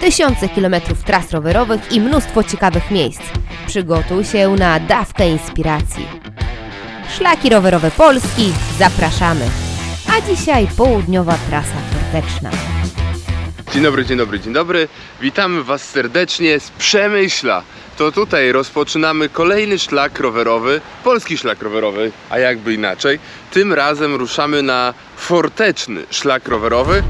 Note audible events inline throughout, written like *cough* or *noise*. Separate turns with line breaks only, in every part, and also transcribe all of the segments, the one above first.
tysiące kilometrów tras rowerowych i mnóstwo ciekawych miejsc. Przygotuj się na dawkę inspiracji. Szlaki rowerowe Polski, zapraszamy. A dzisiaj południowa trasa forteczna.
Dzień dobry, dzień dobry, dzień dobry. Witamy Was serdecznie z Przemyśla. To tutaj rozpoczynamy kolejny szlak rowerowy, polski szlak rowerowy, a jakby inaczej. Tym razem ruszamy na forteczny szlak rowerowy.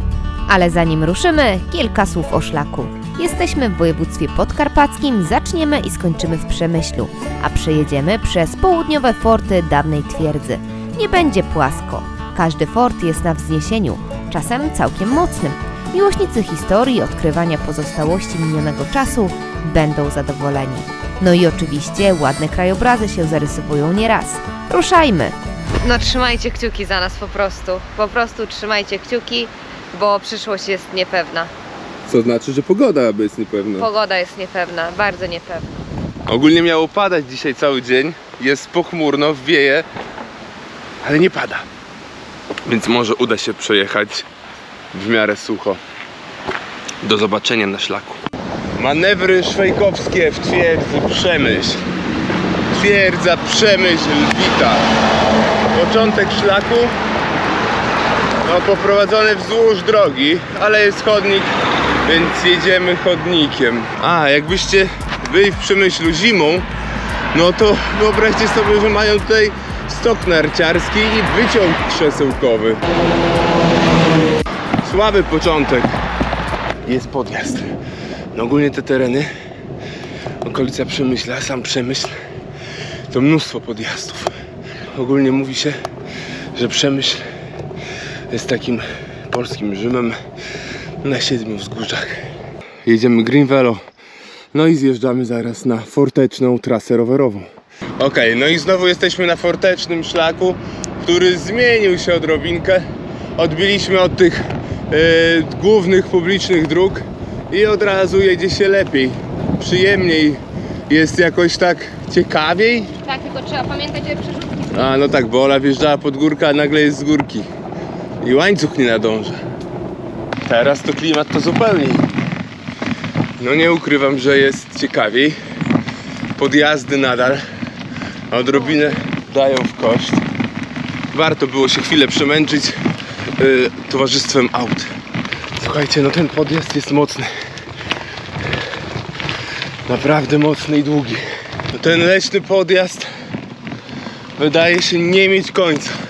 Ale zanim ruszymy, kilka słów o szlaku. Jesteśmy w województwie podkarpackim, zaczniemy i skończymy w Przemyślu, a przejedziemy przez południowe forty dawnej twierdzy. Nie będzie płasko. Każdy fort jest na wzniesieniu, czasem całkiem mocnym. Miłośnicy historii odkrywania pozostałości minionego czasu będą zadowoleni. No i oczywiście ładne krajobrazy się zarysowują nieraz. Ruszajmy!
No trzymajcie kciuki za nas po prostu. Po prostu trzymajcie kciuki, bo przyszłość jest niepewna.
Co znaczy, że pogoda jest niepewna.
Pogoda jest niepewna, bardzo niepewna.
Ogólnie miało padać dzisiaj cały dzień. Jest pochmurno, wieje, ale nie pada. Więc może uda się przejechać w miarę sucho. Do zobaczenia na szlaku. Manewry szwajkowskie w twierdzy Przemyśl. Twierdza Przemyśl Wita. Początek szlaku no, poprowadzony wzdłuż drogi, ale jest chodnik, więc jedziemy chodnikiem. A, jakbyście byli w Przemyślu zimą, no to wyobraźcie sobie, że mają tutaj stok narciarski i wyciąg krzesełkowy. Słaby początek. Jest podjazd. No ogólnie te tereny, okolica Przemyśla, sam Przemyśl, to mnóstwo podjazdów. Ogólnie mówi się, że Przemyśl jest takim polskim Rzymem na siedmiu wzgórzach. Jedziemy Green Velo, no i zjeżdżamy zaraz na forteczną trasę rowerową. Okej, no i znowu jesteśmy na fortecznym szlaku, który zmienił się odrobinkę. Odbiliśmy od tych e, głównych publicznych dróg i od razu jedzie się lepiej, przyjemniej, jest jakoś tak ciekawiej.
Tak, tylko trzeba pamiętać, że przerzutki
A no tak, bo Ola wjeżdżała pod górkę, a nagle jest z górki. I łańcuch nie nadąża. Teraz to klimat to zupełnie. No nie ukrywam, że jest ciekawiej. Podjazdy nadal odrobinę dają w kość. Warto było się chwilę przemęczyć yy, towarzystwem aut. Słuchajcie, no ten podjazd jest mocny. Naprawdę mocny i długi. No ten leśny podjazd wydaje się nie mieć końca.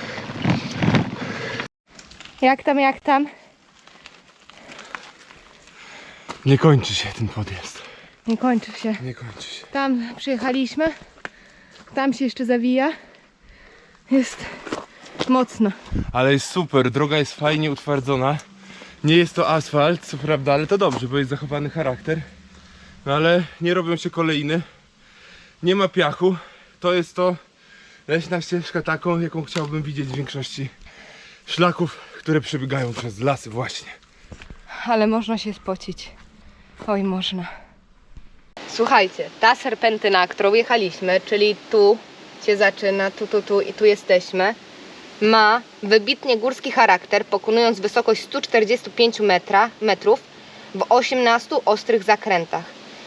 Jak tam, jak tam?
Nie kończy się ten podjazd.
Nie kończy się.
Nie kończy się.
Tam przyjechaliśmy, tam się jeszcze zawija. Jest mocno.
Ale jest super, droga jest fajnie utwardzona. Nie jest to asfalt, co prawda, ale to dobrze, bo jest zachowany charakter. No ale nie robią się kolejny. Nie ma piachu. To jest to leśna ścieżka taką, jaką chciałbym widzieć w większości szlaków, które przebiegają przez lasy właśnie.
Ale można się spocić. Oj, można. Słuchajcie, ta serpentyna, którą jechaliśmy, czyli tu się zaczyna, tu, tu, tu i tu jesteśmy, ma wybitnie górski charakter, pokonując wysokość 145 metra, metrów w 18 ostrych zakrętach.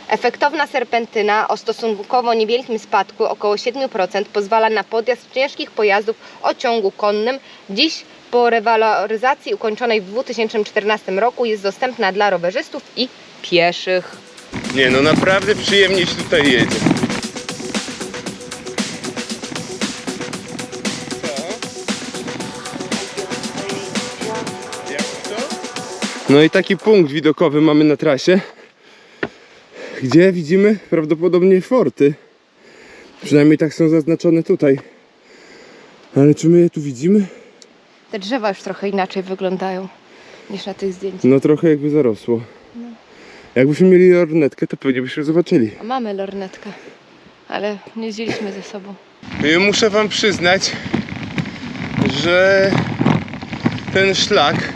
Efektowna serpentyna o stosunkowo niewielkim spadku, około 7%, pozwala na podjazd ciężkich pojazdów o ciągu konnym. Dziś po rewaloryzacji ukończonej w 2014 roku jest dostępna dla rowerzystów i pieszych.
Nie no, naprawdę przyjemnie się tutaj jedzie. No i taki punkt widokowy mamy na trasie, gdzie widzimy prawdopodobnie forty. Przynajmniej tak są zaznaczone tutaj. Ale czy my je tu widzimy?
Te drzewa już trochę inaczej wyglądają niż na tych zdjęciach.
No trochę jakby zarosło. Jakbyśmy mieli lornetkę, to pewnie byśmy zobaczyli.
A mamy lornetkę, ale nie wzięliśmy ze sobą.
I muszę wam przyznać, że ten szlak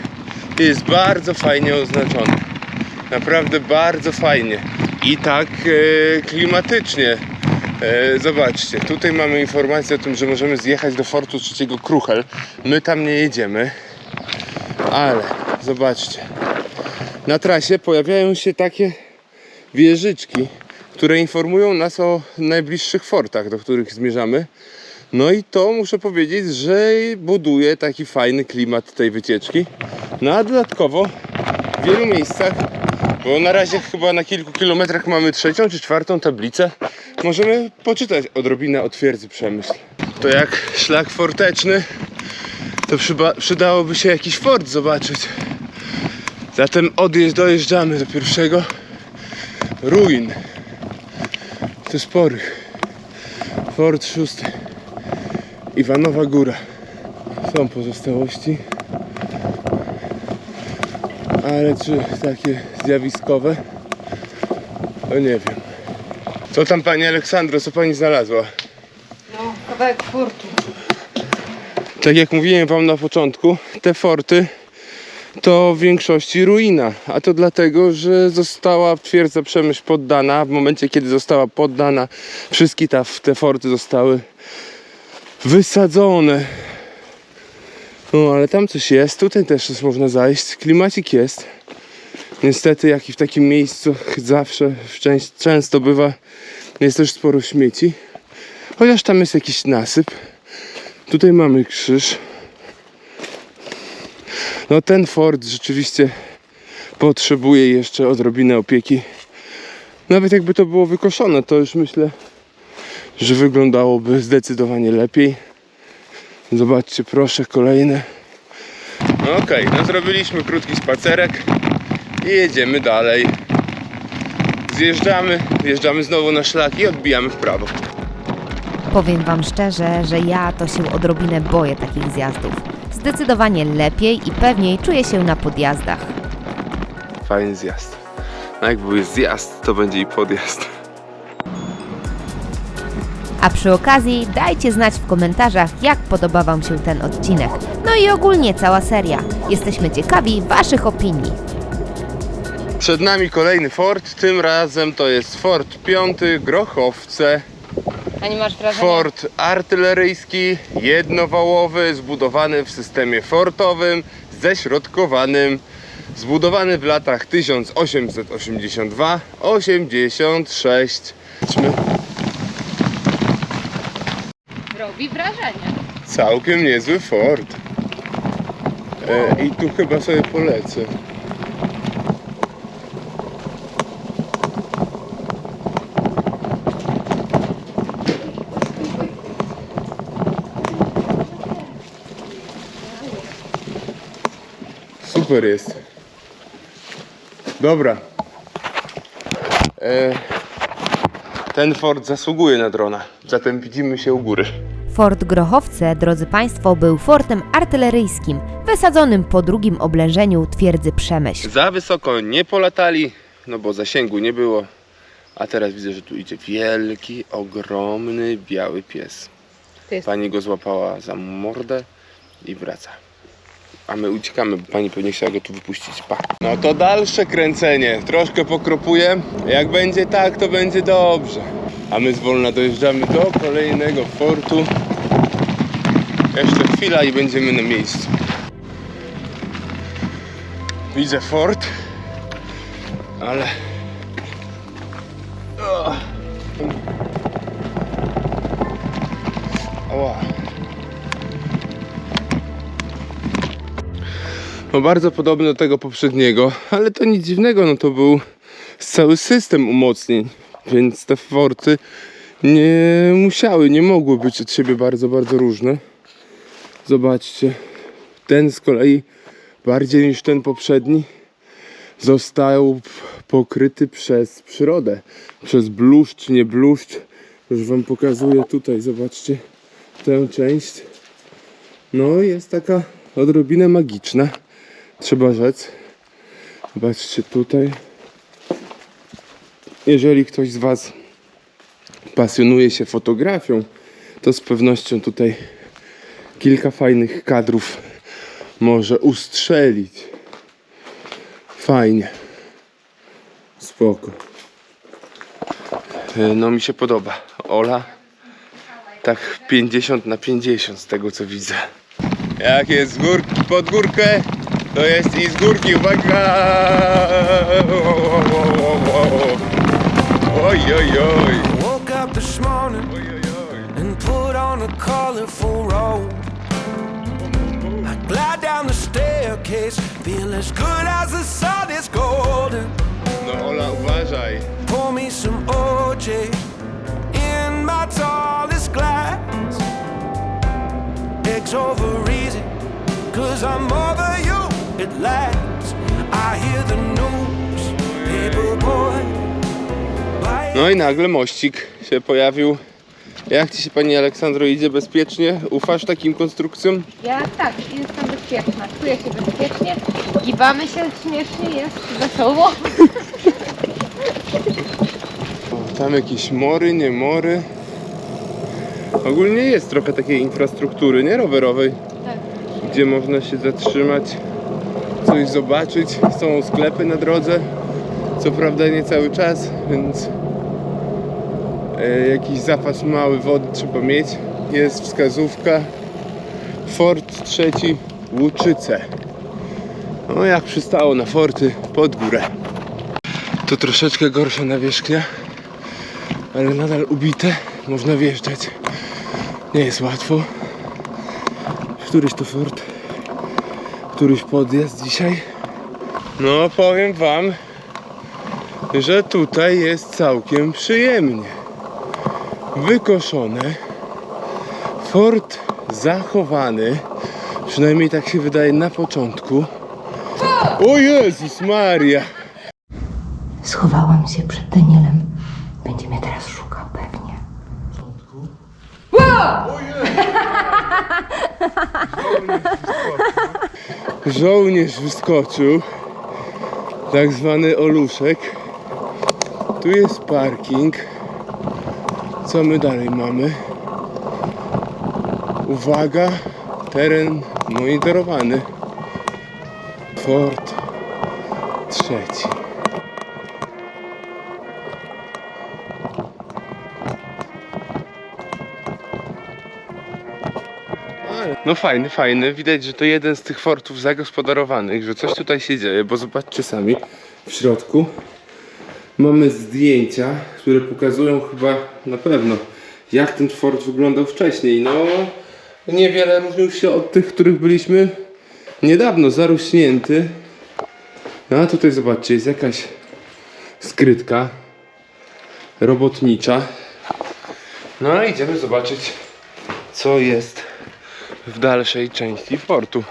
jest bardzo fajnie oznaczony. Naprawdę bardzo fajnie. I tak e, klimatycznie. E, zobaczcie, tutaj mamy informację o tym, że możemy zjechać do fortu trzeciego Kruchel. My tam nie jedziemy, ale zobaczcie. na trasie pojawiają się takie wieżyczki, które informują nas o najbliższych fortach, do których zmierzamy. No i to muszę powiedzieć, że buduje taki fajny klimat tej wycieczki. No a dodatkowo w wielu miejscach, bo na razie chyba na kilku kilometrach mamy trzecią czy czwartą tablicę, możemy poczytać odrobinę o twierdzy. To jak szlak forteczny, to przydałoby się jakiś fort zobaczyć. Zatem odjeżdż, dojeżdżamy do pierwszego ruin. To sporych. Fort szósty. Iwanowa Góra. Są pozostałości. Ale czy takie zjawiskowe? To nie wiem. Co tam pani Aleksandro, co pani znalazła?
No, kawałek fortu.
Tak jak mówiłem wam na początku, te forty to w większości ruina. A to dlatego, że została twierdza Przemyśl poddana. W momencie, kiedy została poddana, wszystkie ta, te forty zostały wysadzone. No, ale tam coś jest. Tutaj też można zajść. Klimacik jest. Niestety, jak i w takim miejscu zawsze, często bywa, jest też sporo śmieci. Chociaż tam jest jakiś nasyp. Tutaj mamy krzyż. No ten fort rzeczywiście potrzebuje jeszcze odrobiny opieki. Nawet jakby to było wykoszone, to już myślę, że wyglądałoby zdecydowanie lepiej. Zobaczcie, proszę, kolejne. No okej, no zrobiliśmy krótki spacerek i jedziemy dalej. Zjeżdżamy, wjeżdżamy znowu na szlak i odbijamy w prawo.
Powiem Wam szczerze, że ja to się odrobinę boję takich zjazdów. Zdecydowanie lepiej i pewniej czuję się na podjazdach.
Fajny zjazd. No jak był zjazd, to będzie i podjazd.
A przy okazji dajcie znać w komentarzach, jak podoba Wam się ten odcinek. No i ogólnie cała seria. Jesteśmy ciekawi Waszych opinii.
Przed nami kolejny fort, tym razem to jest Fort Piąty Grochowce.
A nie masz wrażenia?
Fort artyleryjski, jednowałowy, zbudowany w systemie fortowym, ześrodkowanym, zbudowany w latach 1882-86. Zobaczmy,
Robi wrażenie.
Całkiem niezły fort. E, I tu chyba sobie polecę. Super jest. Dobra. E, ten fort zasługuje na drona. Zatem widzimy się u góry.
Fort Grochowce, drodzy Państwo, był fortem artyleryjskim, wysadzonym po drugim oblężeniu twierdzy Przemyśl.
Za wysoko nie polatali, no bo zasięgu nie było. A teraz widzę, że tu idzie wielki, ogromny, biały pies.
Jest
Pani go złapała za mordę i wraca. A my uciekamy, bo pani pewnie chciała go tu wypuścić. Pa. No to dalsze kręcenie. Troszkę pokropuję. Jak będzie tak, to będzie dobrze. A my zwolna dojeżdżamy do kolejnego fortu. Jeszcze chwila i będziemy na miejscu. Widzę fort, ale. No bardzo podobny do tego poprzedniego, ale to nic dziwnego, no to był cały system umocnień, więc te forty nie musiały, nie mogły być od siebie bardzo, bardzo różne. Zobaczcie, ten z kolei bardziej niż ten poprzedni został pokryty przez przyrodę, przez bluszcz, nie bluszcz. Już wam pokazuję tutaj, zobaczcie tę część. No jest taka odrobinę magiczna, trzeba rzec. Zobaczcie tutaj. Jeżeli ktoś z was pasjonuje się fotografią, to z pewnością tutaj kilka fajnych kadrów może ustrzelić. Fajnie. Spoko. E, No mi się podoba. Ola tak 50 na 50 z tego co widzę. Jak jest z górki pod górkę, To jest i z górki, uwaga! Oj, oj, oj.
Woke up this morning and put on a colorful robe. Glide down the staircase, feel as good as the sun is golden.
No Ola, uważaj.
Pour me some OJ in my tallest glass. Eggs over easy, cause I'm over you at last. I hear the news, paper boy.
No i nagle mościk się pojawił. Jak ci się pani Aleksandro idzie bezpiecznie? Ufasz takim konstrukcjom?
Ja tak, jestem bezpieczna. Czuję się bezpiecznie. Gibamy się śmiesznie, jest wesoło. *laughs*
Tam jakieś mory, nie mory. Ogólnie jest trochę takiej infrastruktury, nie rowerowej,
Tak.
gdzie można się zatrzymać, coś zobaczyć. Są sklepy na drodze, co prawda nie cały czas, więc jakiś zapas mały wody trzeba mieć. Jest wskazówka Fort trzeci Łuczyce. No jak przystało na forty pod górę. To troszeczkę gorsza nawierzchnia, ale nadal ubite. Można wjeżdżać. Nie jest łatwo. Któryś to fort, któryś podjazd dzisiaj. No powiem wam, że tutaj jest całkiem przyjemnie. Wykoszone. Fort zachowany. Przynajmniej tak się wydaje na początku. O Jezus Maria!
Schowałam się przed Danielem. Będzie mnie teraz szukał pewnie.
Żołnierz wyskoczył. Tak zwany oluszek. Tu jest parking. Co my dalej mamy? Uwaga, teren monitorowany. Fort trzeci. No fajny, fajny. Widać, że to jeden z tych fortów zagospodarowanych, że coś tutaj się dzieje, bo zobaczcie sami w środku mamy zdjęcia, które pokazują chyba na pewno jak ten fort wyglądał wcześniej. No niewiele różnił się od tych, których byliśmy niedawno, zarośnięty. No a tutaj zobaczcie, jest jakaś skrytka robotnicza. No i idziemy zobaczyć co jest w dalszej części fortu.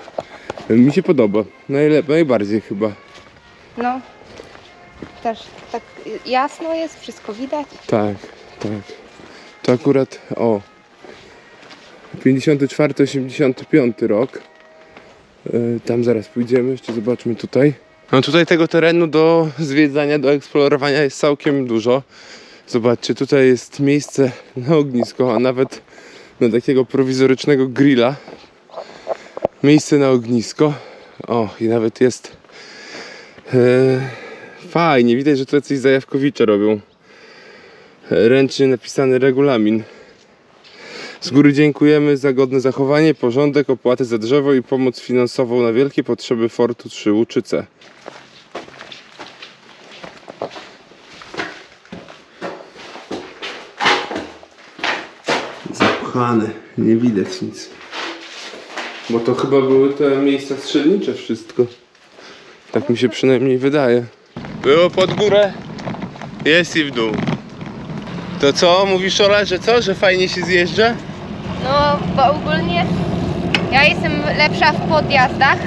Mi się podoba. Najlepiej, najbardziej chyba.
No. Też tak jasno jest, wszystko widać.
Tak, tak. To akurat, o. 54-85 rok. Yy, Tam zaraz pójdziemy, jeszcze zobaczmy tutaj. No tutaj tego terenu do zwiedzania, do eksplorowania jest całkiem dużo. Zobaczcie, tutaj jest miejsce na ognisko, a nawet na takiego prowizorycznego grilla. Miejsce na ognisko. O, i nawet jest e, fajnie. Widać, że to jacyś zajawkowicze robią. Ręcznie napisany regulamin. Z góry dziękujemy za godne zachowanie, porządek, opłatę za drzewo i pomoc finansową na wielkie potrzeby Fortu 3 Łuczyce. Zapchane, nie widać nic. Bo to chyba były te miejsca strzelnicze wszystko. Tak mi się przynajmniej wydaje. Było pod górę, jest i w dół. To co, mówisz Ola, że co, że fajnie się zjeżdża?
No, bo ogólnie ja jestem lepsza w podjazdach,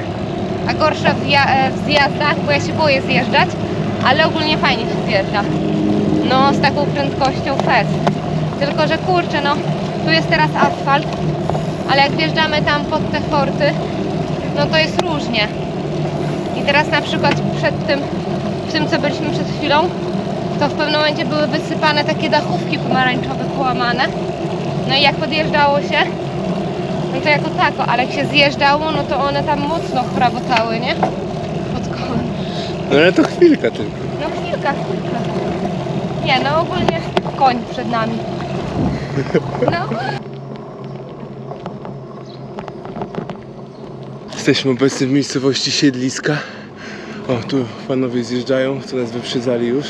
a gorsza w, e, w zjazdach, bo ja się boję zjeżdżać, ale ogólnie fajnie się zjeżdża. No, z taką prędkością fest. Tylko, że kurczę, no, tu jest teraz asfalt, ale jak wjeżdżamy tam pod te forty, no to jest różnie. I teraz na przykład przed tym, tym co byliśmy przed chwilą, to w pewnym momencie były wysypane takie dachówki pomarańczowe, połamane. No i jak podjeżdżało się, no to jako tako, ale jak się zjeżdżało, no to one tam mocno chrabotały, nie? Pod kołem.
No ale to chwilka tylko.
No chwilka, chwilka. Nie, no ogólnie koń przed nami. No.
Jesteśmy obecnie w miejscowości Siedliska. O, tu panowie zjeżdżają, to nas wyprzedzali już.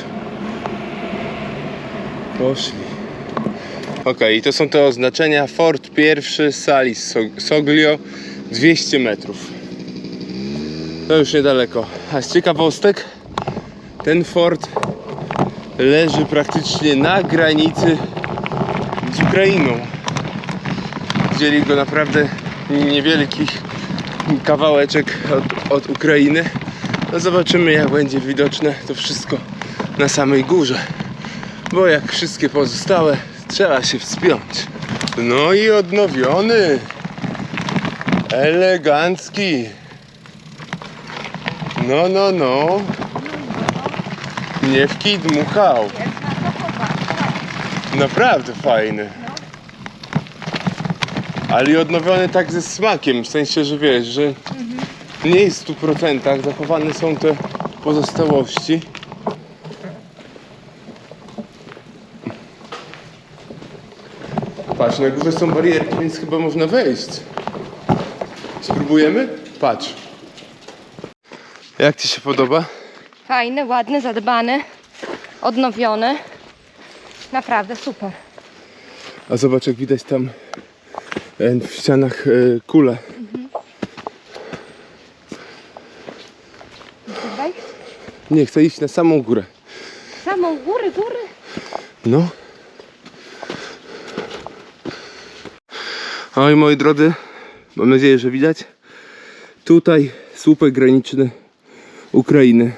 Poszli. Okej, i to są te oznaczenia. Fort pierwszy, Salis Sog- Soglio, 200 metrów. To już niedaleko. A z ciekawostek, ten fort leży praktycznie na granicy z Ukrainą. Wzięli go naprawdę niewielki kawałeczek od, od Ukrainy. No zobaczymy jak będzie widoczne to wszystko na samej górze. Bo jak wszystkie pozostałe trzeba się wspiąć. No i odnowiony. Elegancki. No, no, no. Nie w kij dmuchał. Naprawdę fajny. Ale i odnowiony tak ze smakiem, w sensie, że wiesz, że nie jest w 100% zachowane są te pozostałości. Patrz, na górze są barierki, więc chyba można wejść. Spróbujemy? Patrz. Jak Ci się podoba?
Fajny, ładny, zadbany, odnowiony. Naprawdę super.
A zobacz jak widać tam e, w ścianach e, kule. Nie, chcę iść na samą górę.
Samą góry, góry.
No. Oj, moi drodzy, mam nadzieję, że widać. Tutaj słupek graniczny Ukrainy.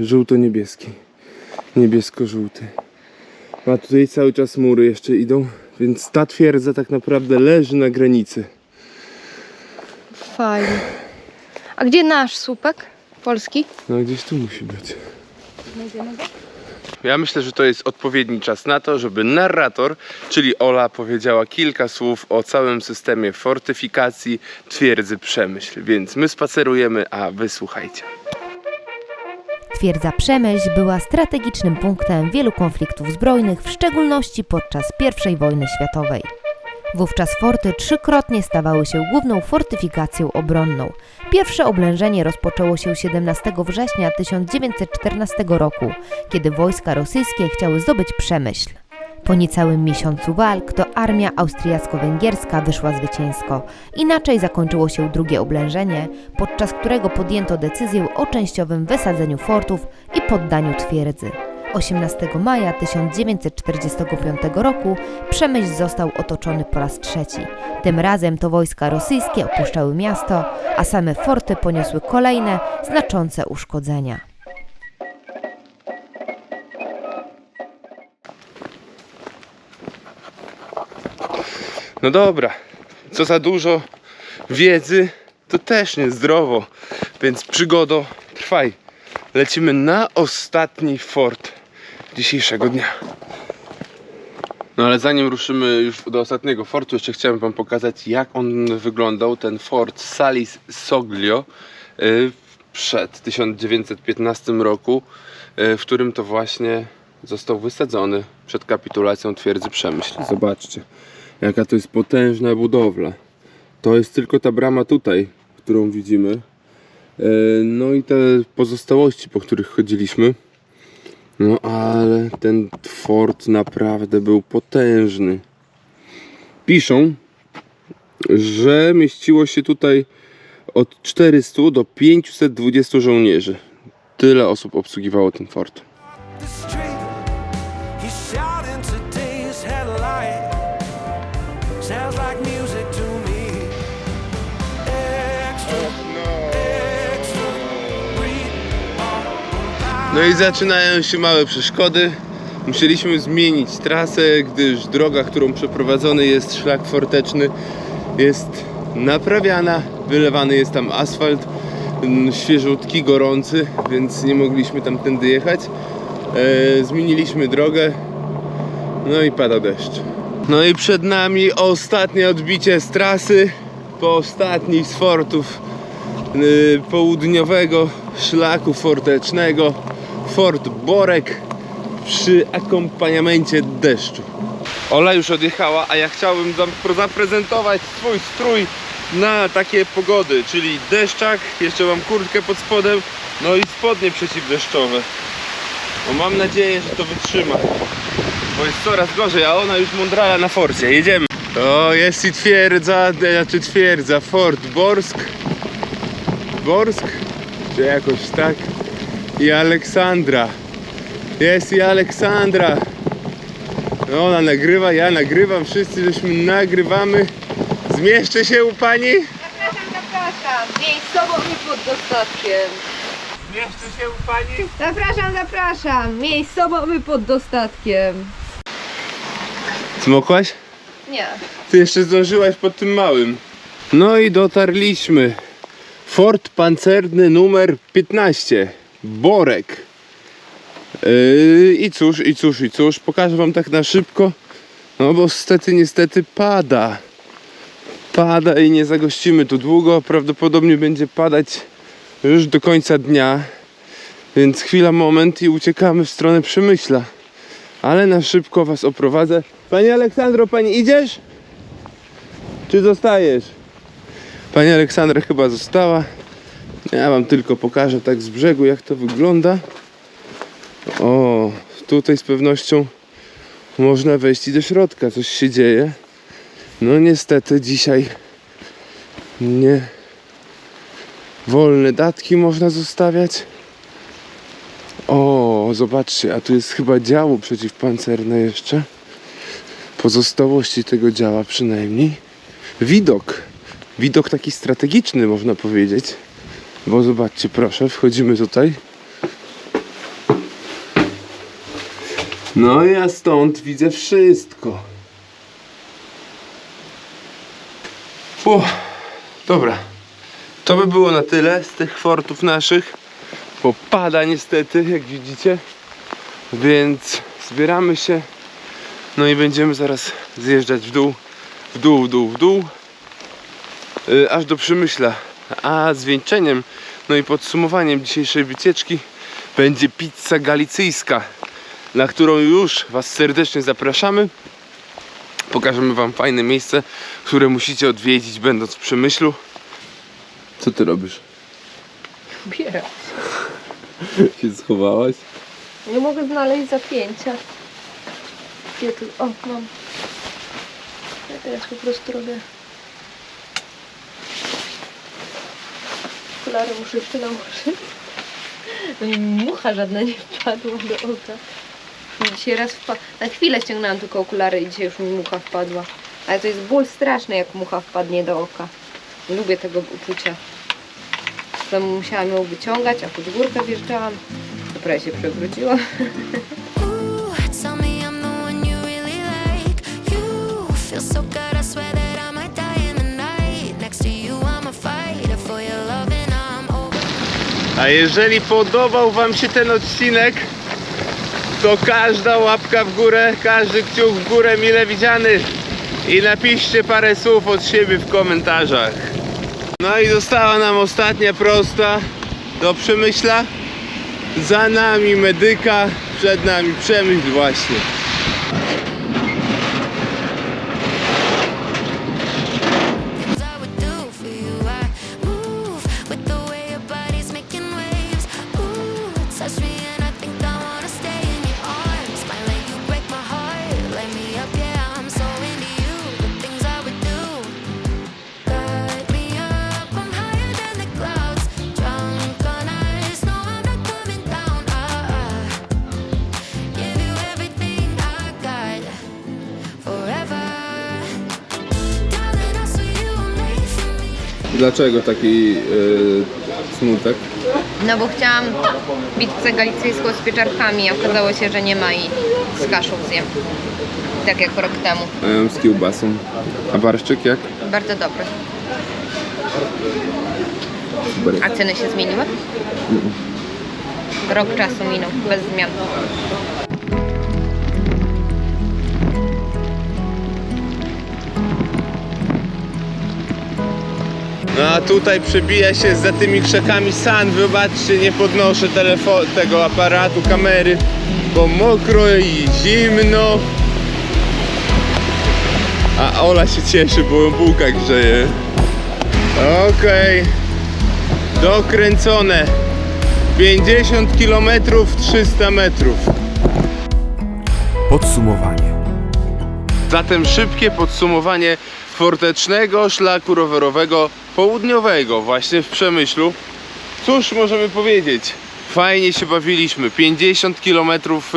Żółto-niebieski. Niebiesko-żółty. A tutaj cały czas mury jeszcze idą, więc ta twierdza tak naprawdę leży na granicy.
Fajnie. A gdzie nasz słupek polski?
No gdzieś tu musi być. Ja myślę, że to jest odpowiedni czas na to, żeby narrator, czyli Ola, powiedziała kilka słów o całym systemie fortyfikacji twierdzy Przemyśl. Więc my spacerujemy, a wy słuchajcie.
Twierdza Przemyśl była strategicznym punktem wielu konfliktów zbrojnych, w szczególności podczas I wojny światowej. Wówczas forty trzykrotnie stawały się główną fortyfikacją obronną. Pierwsze oblężenie rozpoczęło się 17 września 1914 roku, kiedy wojska rosyjskie chciały zdobyć Przemyśl. Po niecałym miesiącu walk to armia austriacko-węgierska wyszła zwycięsko. Inaczej zakończyło się drugie oblężenie, podczas którego podjęto decyzję o częściowym wysadzeniu fortów i poddaniu twierdzy. 18 maja 1945 roku Przemyśl został otoczony po raz trzeci. Tym razem to wojska rosyjskie opuszczały miasto, a same forty poniosły kolejne znaczące uszkodzenia.
No dobra, co za dużo wiedzy, to też niezdrowo. Więc przygodo, trwaj. Lecimy na ostatni fort dzisiejszego dnia. No ale zanim ruszymy już do ostatniego fortu, jeszcze chciałem Wam pokazać, jak on wyglądał, ten fort Salis Soglio y, przed 1915 roku, y, w którym to właśnie został wysadzony przed kapitulacją twierdzy Przemyśl. Zobaczcie, jaka to jest potężna budowla. To jest tylko ta brama tutaj, którą widzimy. E, No i te pozostałości, po których chodziliśmy. No ale ten fort naprawdę był potężny. Piszą, że mieściło się tutaj od 400 do 520 żołnierzy. Tyle osób obsługiwało ten fort. No i zaczynają się małe przeszkody. Musieliśmy zmienić trasę, gdyż droga, którą przeprowadzony jest szlak forteczny, jest naprawiana. Wylewany jest tam asfalt, mm, świeżutki, gorący, więc nie mogliśmy tamtędy jechać. E, zmieniliśmy drogę, no i pada deszcz. No i przed nami ostatnie odbicie z trasy po ostatnich z fortów y, południowego szlaku fortecznego Fort Borek przy akompaniamencie deszczu. Ola już odjechała, a ja chciałbym wam zaprezentować swój strój na takie pogody, czyli deszczak, jeszcze mam kurtkę pod spodem, no i spodnie przeciwdeszczowe. No mam nadzieję, że to wytrzyma, bo jest coraz gorzej, a ona już mądrala na forcie. Jedziemy. O, jest i twierdza, znaczy twierdza, Fort Borsk. Borsk? Czy jakoś tak? I Aleksandra. Jest i Aleksandra. No, Ona nagrywa, ja nagrywam, wszyscy żeśmy nagrywamy. Zmieszczę się u pani?
Zapraszam, zapraszam. Miejscowo mi pod dostatkiem.
Zmieszczę się u pani?
Zapraszam, zapraszam. Miejscowo my pod dostatkiem.
Smokłaś?
Nie.
Ty jeszcze zdążyłaś pod tym małym. No i dotarliśmy. Fort pancerny numer 15. Borek. Yy, I cóż, i cóż, i cóż. Pokażę wam tak na szybko. No bo niestety, niestety pada. Pada i nie zagościmy tu długo. Prawdopodobnie będzie padać już do końca dnia. Więc chwila, moment i uciekamy w stronę Przemyśla. Ale na szybko was oprowadzę. Pani Aleksandro, pani idziesz? Czy zostajesz? Pani Aleksandra chyba została. Ja wam tylko pokażę tak z brzegu jak to wygląda. O, tutaj z pewnością można wejść i do środka. Coś się dzieje. No niestety dzisiaj nie wolne datki można zostawiać. O, zobaczcie, a tu jest chyba działo przeciwpancerne jeszcze. Pozostałości tego działa przynajmniej. Widok. Widok taki strategiczny można powiedzieć. Bo zobaczcie, proszę, wchodzimy tutaj. No ja stąd widzę wszystko. Uff, dobra. To by było na tyle z tych fortów naszych. Bo pada niestety, jak widzicie. Więc zbieramy się. No i będziemy zaraz zjeżdżać w dół, w dół, w dół, w dół. Yy, aż do Przemyśla. A zwieńczeniem, no i podsumowaniem dzisiejszej wycieczki będzie pizza galicyjska, na którą już Was serdecznie zapraszamy. Pokażemy Wam fajne miejsce, które musicie odwiedzić będąc w Przemyślu. Co Ty robisz?
Bieram.
się schowałaś?
Nie mogę znaleźć zapięcia. Gdzie tu? O, mam. Ja teraz po prostu robię. Okulary muszę jeszcze nałożyć. No mucha żadna nie wpadła do oka. Dzisiaj raz wpadła. Na chwilę ściągnęłam tylko okulary i dzisiaj już mi mucha wpadła. Ale to jest ból straszny, jak mucha wpadnie do oka. Lubię tego uczucia. Potem musiałam ją wyciągać, a pod górkę wjeżdżałam. Dopiero się przewróciła. *laughs*
A
jeżeli podobał Wam się ten odcinek, to każda łapka w górę, każdy kciuk w górę mile widziany i napiszcie parę słów od siebie w komentarzach. No i została nam ostatnia prosta do Przemyśla. Za nami medyka, przed nami Przemyśl właśnie. Dlaczego taki smutek?
No bo chciałam pizzę galicyjską z pieczarkami, a okazało się, że nie ma i z kaszą zjem. Tak jak rok temu.
z kiełbasą. A barszczyk jak?
Bardzo dobry.
Super.
A ceny się zmieniły? Rok czasu minął, bez zmian.
No a tutaj przebija się za tymi krzakami san. Wybaczcie, nie podnoszę telefonu, tego aparatu, kamery, bo mokro i zimno. A Ola się cieszy, bo ją bułka grzeje. Okej. Dokręcone. 50 km 300 metrów.
Podsumowanie.
Zatem szybkie podsumowanie fortecznego szlaku rowerowego południowego właśnie w Przemyślu. Cóż możemy powiedzieć? Fajnie się bawiliśmy. 50 km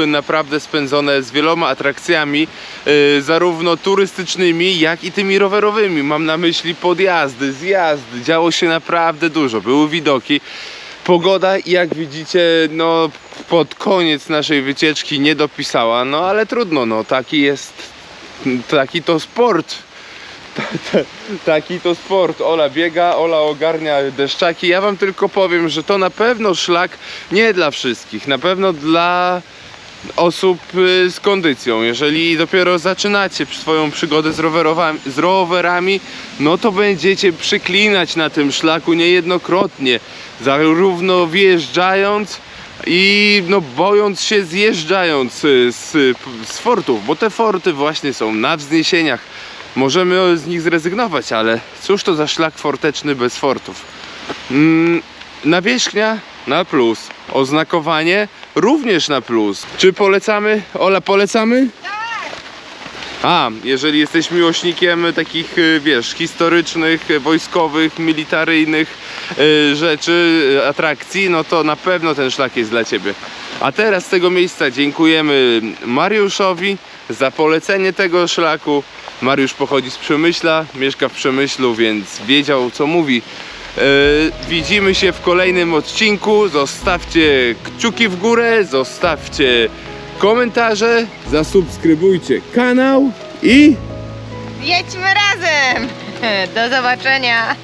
naprawdę spędzone z wieloma atrakcjami, yy, zarówno turystycznymi, jak i tymi rowerowymi. Mam na myśli podjazdy, zjazdy. Działo się naprawdę dużo. Były widoki. Pogoda, jak widzicie, no pod koniec naszej wycieczki nie dopisała, no ale trudno, no taki jest taki to sport. Ta- ta- Taki to sport. Ola biega, Ola ogarnia deszczaki. Ja wam tylko powiem, że to na pewno szlak nie dla wszystkich. Na pewno dla osób y, z kondycją. Jeżeli dopiero zaczynacie swoją przygodę z, z rowerami, no to będziecie przyklinać na tym szlaku niejednokrotnie. Zarówno wjeżdżając, i no bojąc się zjeżdżając y, z, z fortów, bo te forty właśnie są na wzniesieniach. Możemy z nich zrezygnować, ale cóż to za szlak forteczny bez fortów? Mm, nawierzchnia na plus, oznakowanie również na plus. Czy polecamy? Ola, polecamy? A, jeżeli jesteś miłośnikiem takich, y, wiesz, historycznych, wojskowych, militaryjnych y, rzeczy, y, atrakcji, no to na pewno ten szlak jest dla Ciebie. A teraz z tego miejsca dziękujemy Mariuszowi za polecenie tego szlaku. Mariusz pochodzi z Przemyśla, mieszka w Przemyślu, więc wiedział co mówi. E, widzimy się w kolejnym odcinku. Zostawcie kciuki w górę, zostawcie komentarze, zasubskrybujcie kanał i
Jedźmy razem! *laughs* Do zobaczenia!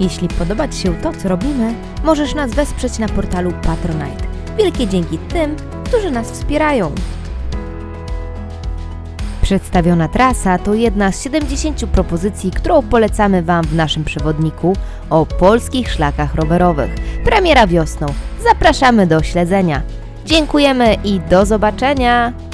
Jeśli podoba Ci się to, co robimy, możesz nas wesprzeć na portalu Patronite. Wielkie dzięki tym, którzy nas wspierają. Przedstawiona trasa to jedna z 70 propozycji, którą polecamy Wam w naszym przewodniku o polskich szlakach rowerowych. Premiera wiosną. Zapraszamy do śledzenia. Dziękujemy i do zobaczenia!